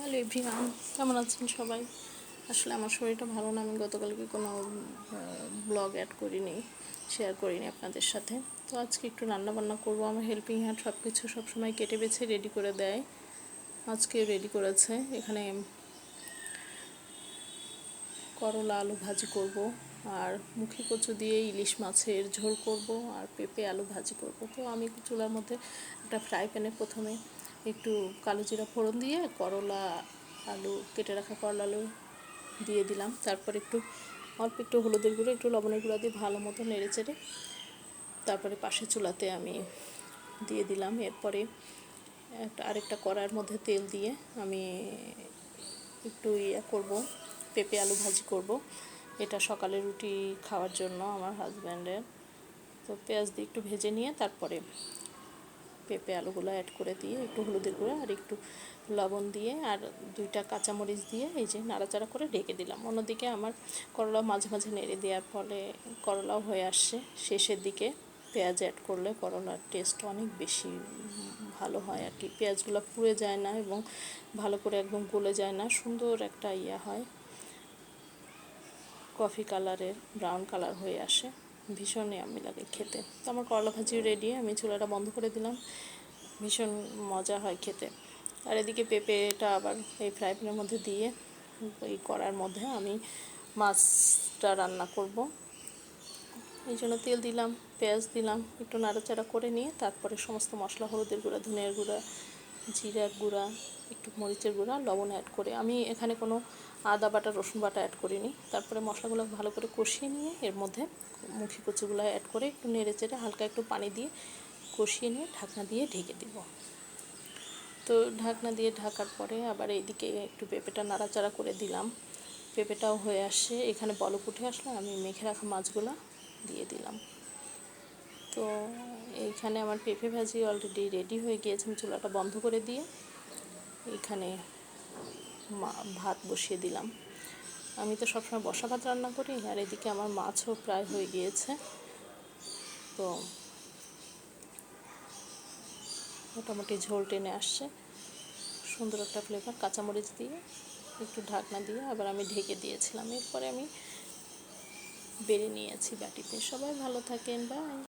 Hello everyone, কেমন আছেন সবাই? আসলে আমার শরীরটা ভালো না, আমি গতকালকে কোনো ব্লগ অ্যাড করিনি শেয়ার করিনি আপনাদের সাথে। তো আজকে একটু রান্না বান্না করব, আমার হেল্পিং হ্যান্ড সব কিছু সবসময় কেটে বেছে রেডি করে দেয়। আজকে রেডি করেছে, এখানে করলা আলু ভাজি করব, আর মুখি কচু দিয়ে ইলিশ মাছের ঝোল করব, আর পেঁপে আলু ভাজি করব। তো আমি চুলার মধ্যে একটা ফ্রাই প্যানে প্রথমে একটু কালো জিরা ফোড়ন দিয়ে করলা, আলু, কেটে রাখা করলা, আলু দিয়ে দিলাম। তারপর একটু, অল্প একটু হলুদের গুঁড়ো, একটু লবণের গুঁড়ো দিয়ে ভালো মতো নেড়ে চেড়ে তারপরে পাশে চুলাতে আমি দিয়ে দিলাম। এরপরে একটা, আরেকটা কড়ার মধ্যে তেল দিয়ে আমি একটু ইয়ে করব, পেঁপে আলু ভাজি করব। এটা সকালে রুটি খাওয়ার জন্য আমার হাজব্যান্ডের তো পেঁয়াজ দিয়ে একটু ভেজে নিয়ে তারপরে পেঁপে আলুগুলো অ্যাড করে দিয়ে একটু হলুদের গুঁড়ো আর একটু লবণ দিয়ে আর দুইটা কাঁচামরিচ দিয়ে এই যে নাড়াচাড়া করে ঢেকে দিলাম। অন্যদিকে আমার করলা মাঝে মাঝে নেড়ে দেওয়ার ফলে করলাও হয়ে আসছে। শেষের দিকে পেঁয়াজ অ্যাড করলে করলার টেস্ট অনেক বেশি ভালো হয় আর কি। পেঁয়াজগুলো পুড়ে যায় না এবং ভালো করে একদম গলে যায় না। সুন্দর একটা ইয়া হয়। কফি কালারের ব্রাউন কালার হয়ে আসে। ভীষণ আমি লাগে খেতে। তো আমার করলা ভাজিও রেডি আমি চুলাটা বন্ধ করে দিলাম। ভীষণ মজা হয় খেতে। আর এদিকে পেঁপেটা আবার এই ফ্রাই প্যানের মধ্যে দিয়ে এই কড়ার মধ্যে আমি মাছটা রান্না করব। এই জন্য তেল দিলাম, পেঁয়াজ দিলাম, একটু নাড়াচাড়া করে নিয়ে তারপরে সমস্ত মশলা, হলুদের গুঁড়া ধনিয়ার গুঁড়া, জিরার গুঁড়া, একটু মরিচের গুঁড়া, লবণ অ্যাড করে। আমি এখানে কোনো আদা বাটা, রসুন বাটা অ্যাড করিনি। তারপরে মশলাগুলো ভালো করে কষিয়ে নিয়ে এর মধ্যে মুখি কচুগুলো অ্যাড করে একটু নেড়ে চেড়ে হালকা একটু পানি দিয়ে কষিয়ে নিয়ে ঢাকনা দিয়ে ঢেকে দিব। তো ঢাকনা দিয়ে ঢাকার পরে আবার এইদিকে একটু পেঁপেটা নাড়াচাড়া করে দিলাম। পেঁপেটাও হয়ে আসে এখানে বলক উঠে আসলে, আমি মেখে রাখা মাছগুলো দিয়ে দিলাম। তো এইখানে আমার পেঁপে ভাজি অলরেডি রেডি হয়ে গিয়েছে। আমি চুলাটা বন্ধ করে দিয়ে এখানে ভাত বসিয়ে দিলাম। আমি তো সবসময় বসা ভাত রান্না করি, আর এদিকে আমার মাছও প্রায় হয়ে গিয়েছে। তো মোটামুটি ঝোল টেনে আসছে। সুন্দর একটা ফ্লেভার কাঁচামরিচ দিয়ে, একটু ঢাকনা দিয়ে আবার আমি ঢেকে দিয়েছিলাম। এরপরে আমি বেড়ে নিয়েছি বাটিতে সবাই ভালো থাকেন বাই